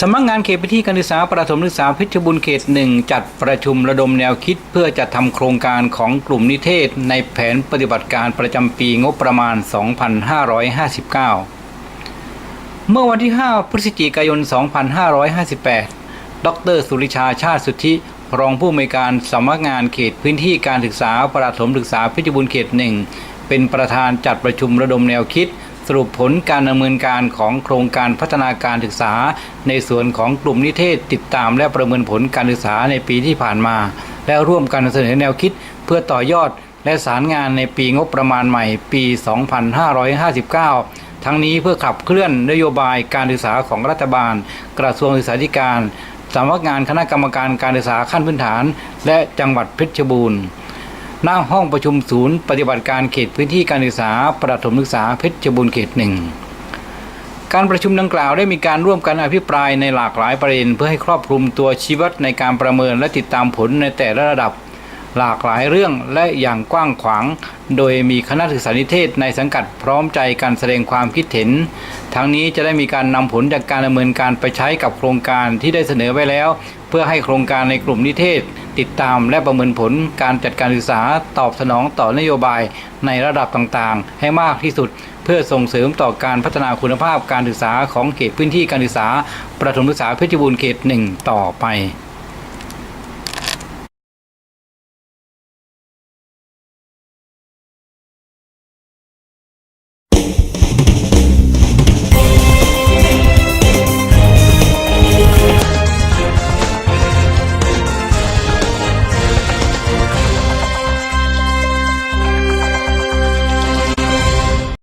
สำนักงานเขตพื้นที่การศึกษาประถมศึกษาเพชรบุรีเขตหนึ่งจัดประชุมระดมแนวคิด เพื่อจัดทำโครงการของกลุ่มนิเทศ ในแผนปฏิบัติการประจำปีงบประมาณ 2559 เมื่อวันที่ 5 พฤศจิกายน 2558 ดร สุริชาชาติสุทธิ รองผู้อำนวยการสำนักงานเขตพื้นที่การศึกษาประถมศึกษาเพชรบุรีเขตหนึ่งเป็นประธานจัดประชุมระดมแนวคิด สรุปผลการดำเนินการของโครงการพัฒนาการศึกษา ในส่วนของกลุ่มนิเทศติดตามและประเมินผลการศึกษาในปีที่ผ่านมา และร่วมกันเสนอแนวคิดเพื่อต่อยอดและสารงานในปีงบประมาณใหม่ปี 2559 ทั้งนี้เพื่อขับเคลื่อนนโยบายการศึกษาของรัฐบาล กระทรวงศึกษาธิการสำนักงานคณะกรรมการการศึกษาขั้นพื้นฐาน และจังหวัดเพชรบูรณ์ หน้าห้องประชุมศูนย์ปฏิบัติการเขตพื้นที่การศึกษาประถมศึกษาเพชรบูรณ์เขตหนึ่งการประชุมดังกล่าวได้มีการร่วมกันอภิปรายในหลากหลายประเด็น เพื่อให้ครอบคลุมตัวชี้วัดในการประเมินและติดตามผลในแต่ละระดับ หลากหลายเรื่องและอย่างกว้างขวาง โดยมีคณะศึกษานิเทศในสังกัดพร้อมใจการแสดงความคิดเห็น ทั้งนี้จะได้มีการนำผลจากการดำเนินการไปใช้กับโครงการที่ได้เสนอไว้แล้ว เพื่อให้โครงการในกลุ่มนิเทศ ติดตามและประเมินผลการจัดการศึกษาตอบสนองต่อนโยบายในระดับต่างๆ ให้มากที่สุด เพื่อส่งเสริมต่อการพัฒนาคุณภาพการศึกษาของเขตพื้นที่การศึกษา ประถมศึกษาเพชรบูรณ์เขตหนึ่งต่อไป